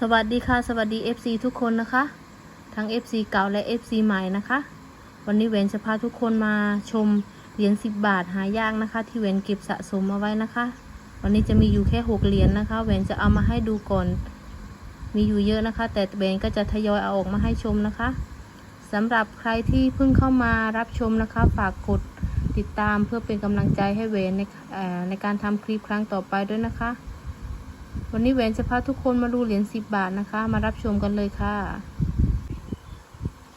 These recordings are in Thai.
สวัสดีค่ะ สวัสดี FC ทุกคนนะคะ ทั้ง FC เก่าและ FC ใหม่นะคะ วันนี้เวนจะพาทุกคนมาชมเหรียญ10 บาทหายากนะคะ ที่เวนเก็บสะสมมาไว้นะคะ วันนี้จะมีอยู่แค่6เหรียญนะคะเวนจะเอามาให้ดูก่อน มีอยู่เยอะนะคะ แต่เวนก็จะทยอยเอาออกมาให้ชมนะคะสำหรับใครที่เพิ่งเข้ามารับชมนะคะ ฝากกดติดตามเพื่อเป็นกำลังใจให้เวนในในการทำคลิปครั้งต่อไปด้วยนะคะ วันนี้แหวนจะพาทุกคนมาดูเหรียญ10บบาทนะคะ มารับชมกันเลยค่ะ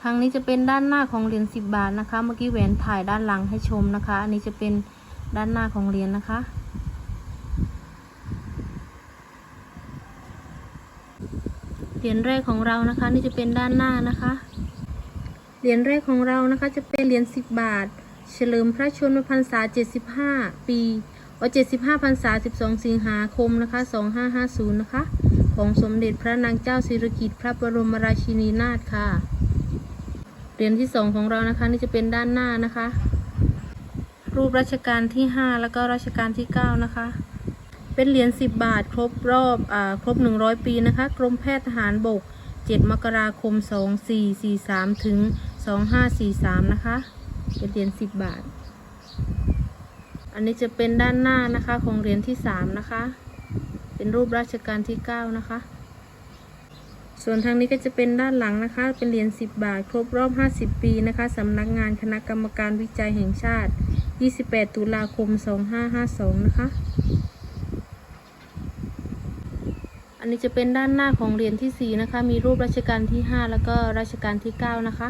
ทางนี้จะเป็นด้านหน้าของเหรียญ10บบาทนะคะ เมื่อกี้แหวนถ่ายด้านหลังให้ชมนะคะ อันนี้จะเป็นด้านหน้าของเหรียญนะคะ เหรียญแรกของเรานะคะ นี่จะเป็นด้านหน้านะคะ เหรียญแรกของเรานะคะจะเป็นเหรียญ10บาท เฉลิมพระชนมพรรษา75 ปี ว่า75พรรษา12สิงหาคมนะคะ2550นะคะ ของสมเด็จพระนางเจ้าสิริกิติ์พระบรมราชินีนาถค่ะเหรียญที่สองของเรานะคะนี่จะเป็นด้านหน้านะคะ รูปรัชกาลที่5แล้วก็รัชกาลที่9นะคะเป็นเหรียญ10บาทครบรอบอ่าครบ100ปีนะคะ กรมแพทย์ทหารบก7มกราคม2443ถึง2543นะคะ เป็นเหรียญ10บาท อันนี้จะเป็นด้านหน้านะคะของเหรียญที่3นะคะ เป็นรูปราชการที่9นะคะ ส่วนทางนี้ก็จะเป็นด้านหลังนะคะ เป็นเหรียญ10บบาท ครบรอบ50ปีนะคะสำนักงานคณะกรรมการวิจัยแห่งชาติ 28 ตุลาคม 2552 นะคะ อันนี้จะเป็นด้านหน้าของเหรียญที่4นะคะ มีรูปรัชกาลที่5แล้วก็รัชกาลที่9นะคะ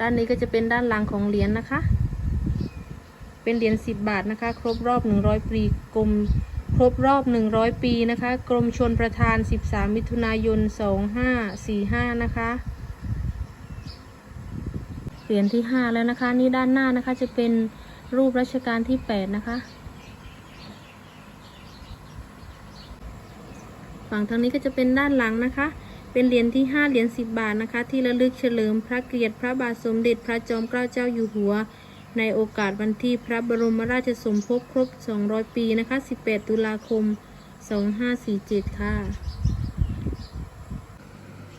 ด้านนี้ก็จะเป็นด้านหลังของเหรียญนะคะ เป็นเหรียญ10บาทนะคะ ครบรอบ100ปีกรมครบรอบ100ปีนะคะ กรมชนประทาน13มิถุนายน2545นะคะเหรียญที่5แล้วนะคะ นี่ด้านหน้านะคะจะเป็นรูปรัชกาลที่8นะคะฝั่งทางนี้ก็จะเป็นด้านหลังนะคะ เป็นเหรียญที่ 5 เหรียญ10 บาทนะคะ ที่ระลึกเฉลิมพระเกียรติพระบาทสมเด็จพระจอมเกล้าเจ้าอยู่หัว ในโอกาสวันที่พระบรมราชสมภพครบ 200 ปีนะคะ 18 ตุลาคม 2547 ค่ะ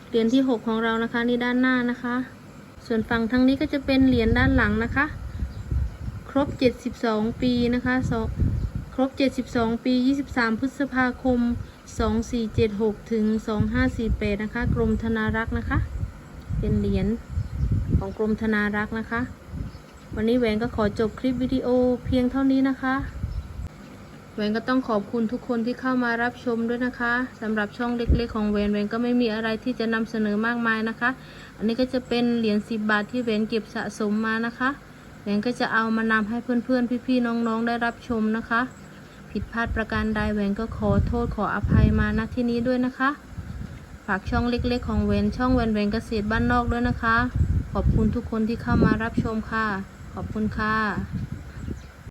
เหรียญที่ 6 ของเรานะคะนี่ด้านหน้านะคะ ส่วนฝั่งทางนี้ก็จะเป็นเหรียญด้านหลังนะคะ ครบ 72 ปีนะคะสองครบ 72 ปี 23 พฤษภาคม 2476 ถึง 2548 นะคะ กรมธนารักษ์นะคะ เป็นเหรียญของกรมธนารักษ์นะคะ วันนี้แหวนก็ขอจบคลิปวิดีโอเพียงเท่านี้นะคะแหวนก็ต้องขอบคุณทุกคนที่เข้ามารับชมด้วยนะคะสำหรับช่องเล็กๆ ของแหวนแหวนก็ไม่มีอะไรที่จะนำเสนอมากมายนะคะ อันนี้ก็จะเป็นเหรียญ10 บาทที่แหวนเก็บสะสมมานะคะแหวนก็จะเอามานำให้เพื่อนๆ พี่ๆ น้องๆ ได้รับชมนะคะ ผิดพลาดประการใดแหวนก็ขอโทษขออภัยมาณที่นี้ด้วยนะคะ ฝากช่องเล็กๆ ของแหวนช่องแหวนแหวนเกษตรบ้านนอกด้วยนะคะ ขอบคุณทุกคนที่เข้ามารับชมค่ะ ขอบคุณค่ะ